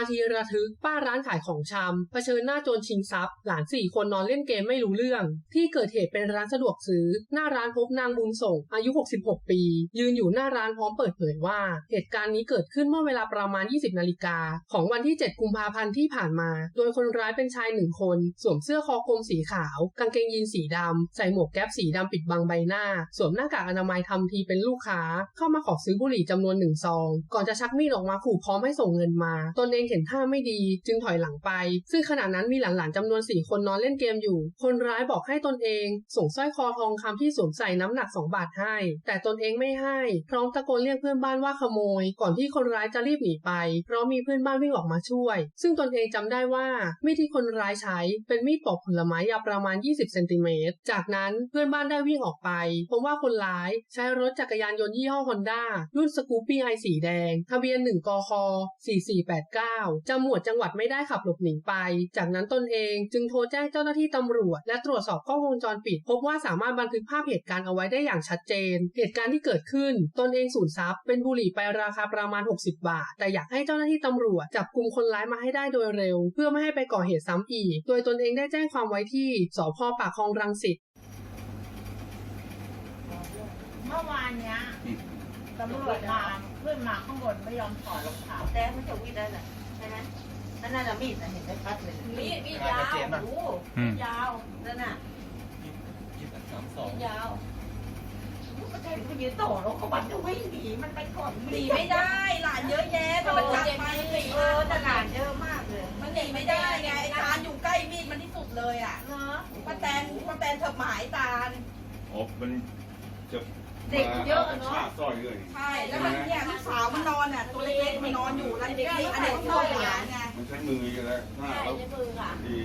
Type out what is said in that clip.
าทีระทึกป้าร้านขายของชำเผชิญหน้าโจรชิงทรัพย์ หลานสี่คนนอนเล่นเกมไม่รู้เรื่อง ที่เกิดเหตุเป็นร้านสะดวกซื้อ หน้าร้านพบนางบุญส่ง อายุ 66 ปี ยืนอยู่หน้าร้านพร้อมเปิดเผยว่า เหตุการณ์นี้เกิดขึ้นเมื่อเวลาประมาณ 20 นาฬิกา ของวันที่ 7 กุมภาพันธ์ที่ผ่านมา โดยคนร้ายเป็นชายหนึ่งคน สวมเสื้อคอกลมสีขาว กางเกงยีนสีดำใส่หมวกแก๊ปสีดำปิดบังใบหน้า สวมหน้ากากอนามัยทำทีเป็นลูกค้า เข้ามาขอซื้อบุหรี่จำนวนหนึ่งซอง ก่อนจะชักมีดออกมาขู่พร้อมให้ส่งเงินมาตนเองเห็นท่าไม่ดี จึงถอยหลังไป ซึ่งขณะนั้นมีหลานๆจำนวนสี่คนนอนเล่นเกมอยู่ คนร้ายบอกให้ตนเอง ส่งสร้อยคอทองคำที่สวมใส่น้ำหนัก2บาทให้ แต่ตนเองไม่ให้ พร้อมตะโกนเรียกเพื่อนบ้านว่าขโมย ก่อนที่คนร้ายจะรีบหนีไป เพราะมีเพื่อนบ้านวิ่งออกมาช่วย ซึ่งตนเองจำได้ว่ามีดที่คนร้ายใช้เป็นมีดปอกผลไม้ยาวประมาณ 20 เซนติเมตร จากนั้นเพื่อนบ้านได้วิ่งออกไปพบว่าคนร้ายใช้รถจักรยานยนต์ยี่ห้อฮอนด้ารุ่นสกูปปี้ไอสีแดง ทะเบียน 1กค4489จำหมวดจังหวัดไม่ได้ขับหลบหนีไป จากนั้นตนเองจึงโทรแจ้งเจ้าหน้าที่ตำรวจ และตรวจสอบกล้องวงจรปิด พบว่าสามารถบันทึกภาพเหตุการณ์เอาไว้ได้อย่างชัดเจน เหตุการณ์ที่เกิดขึ้น ตนเองสูญทรัพย์เป็นบุหรี่ไปราคาประมาณ 60 บาท แต่อยากให้เจ้าหน้าที่ตำรวจจับกลุ่มคนร้ายมาให้ได้โดยเร็ว เพื่อไม่ให้ไปก่อเหตุซ้ำอีก โดยตนเองได้แจ้งความไว้ที่สพปากคลองรังสิตเมื่อวานเนี้ยตำรวจมาขึ้นมาข้างบนไม่ยอมถอดรองเท้าแต่มันจะวิดได้แหละ ช่ไหมนั่นน่ะมีดนะเห็นได้ชัดเลยมีดมีดยาวโอ้โหมีดยาว นั่นน่ะสามสองมีดยาวก็ใช่ผู้หญิงโตแล้วเขาบันจะวิ่งหนีมันไปก่อนหนีไม่ได้หลานเยอะแยะแต่มันจับไปหนีเออตลาดเยอะมากเลยมันหนีไม่ได้ไงไอ้ตาลอยู่ใกล้มีดมันที่สุดเลยอะเนาะป้าแตนป้าแตนเธอหมายตาล อ๋อมัน จะเด็กเยอะเนาะชาซอยเลยใช่ แล้วมันเนี่ยลูกสาวมันนอนอะตัวเล็กๆมันนอนอยู่แล้วเด็กๆอันเด็กพ่อหลานไงมันใช้มือกันแล้วถ้าใช่เราในมือค่ะดี